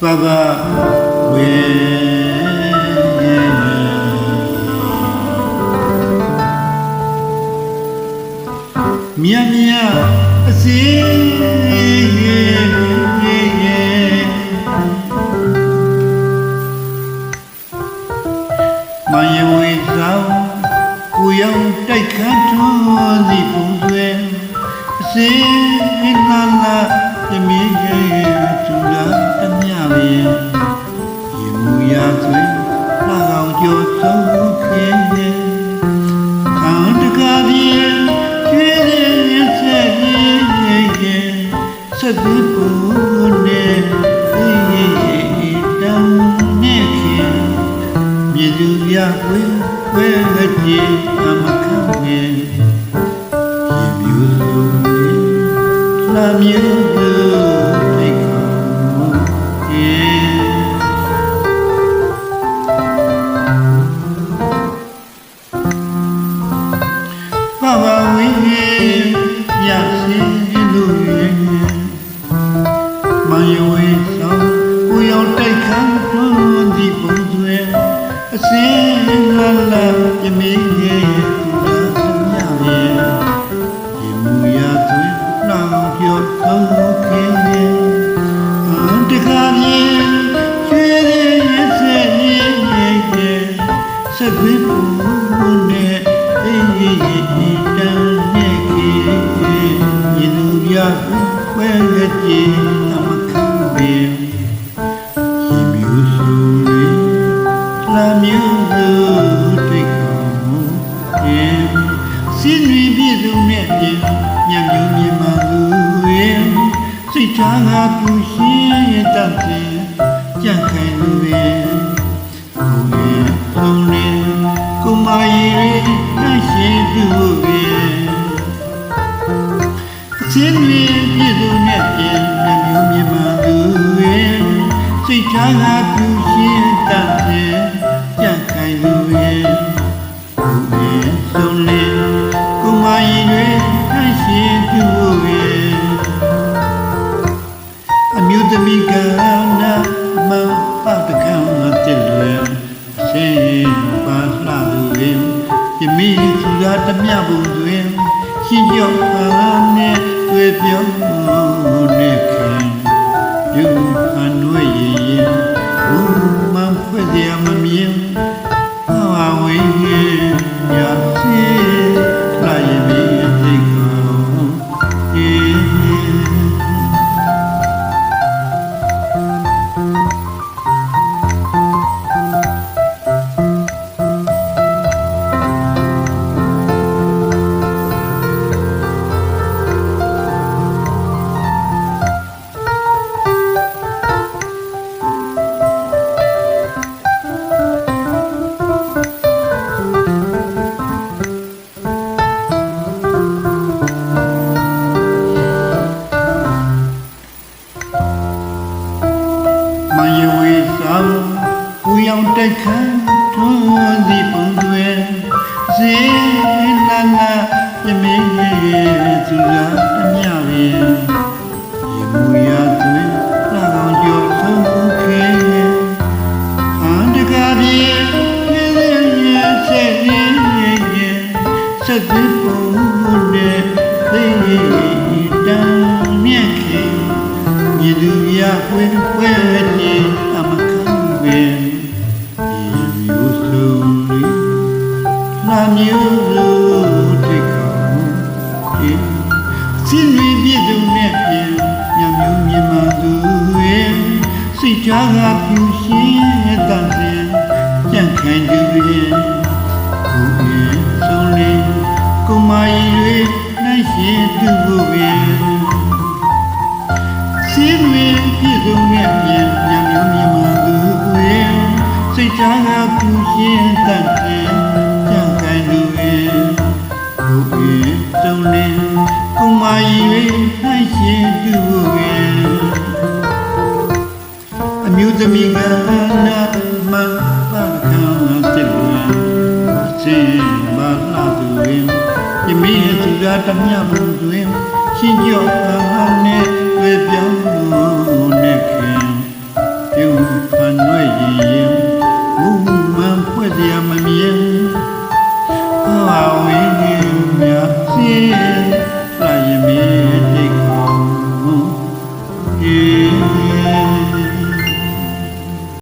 ကဝေမြတ်မြတ်အစီမယဝေသောကိုရောက်တိုက်ခတ်ထွန်းစီပုံသွဲအစေလာလာ ပြမီရဲ့သူလာတမြပင်ရေမူရာသွေးလာကောင်ကျော်ဆုံးခဲရဲ့ခံတကားပြေကျွေးတဲ့ဆက်ရဲ့ရဲ့ဆက်ပြီးပူနဲ့အေးတောင်းနေခင်မြေသူရဝဲဝဲငတိအမခံနေရေမြူ စုံလာမြူသူတိတ်ခေါ် ဆက်ပြီးပုံနဲ့အေးရဲ့ ရှိသူရင်စင်းရီပြည့်စုံတဲ့ပြင်ညံ့မြူမြင်မှလူရင်စိတ်ထားငါပြူရှင်တတ်တယ်ကြံ့ခိုင်လူရဲ့ကိုယ်ရဲ့ဆုံးလေးကိုမကြီးတွေအရှင်သူရဲ့အမျိုးသမီးကနာမပတ်တခံတဲ့လွယ်ဆင်း သူသာတမျှဘူးတွင်ရှင်ကျော်အားနဲ့တွေ့ပြောနေခင်ယူအနွေ ခန်းထွန်းစီပုံသွဲဇေလာလာပြမေးရဲ့သူလာအမြပင်ရေမူရာသွေးလာကောင်ကျော်ဆုံးခဲအန္တကားပြေပြေရဲ့ဆက်ရဲ့ရဲ့ဆက်ပြီးပုံနဲ့သိတမ်းမြက်ခေမြေသူရခွေခွဲနေ လာမျိုးစုတိတ်ခေါ်ဒီစင်ရီပြည့်စုံတဲ့ပြင်ညမျိုးမြင်မှသူရဲ့စိတ်ထားကပြူရှင်တန်တဲ့ကြံ့ခိုင်သူရဲ့ကိုယ်ရဲ့ဆုံးလေးကိုမကြီးတွေနိုင်ရှိသူကိုရဲ့စီးတွင်ပြည့်စုံတဲ့ပြင်ညံမျိုးမြင်မှသူရဲ့စိတ်ထားကပူရှင်တတ်တယ်ကြံ့ ကိုမကြီး၍နိုင်ရှင်သူရဲ့အမျိုးသမီးကနာမပတ်ခံတဲ့စင်မလာသူရဲ့ယမင်းသူကတမျှဘူးတွင်ရှင်ကျော်အားနဲ့တွေ့ပြော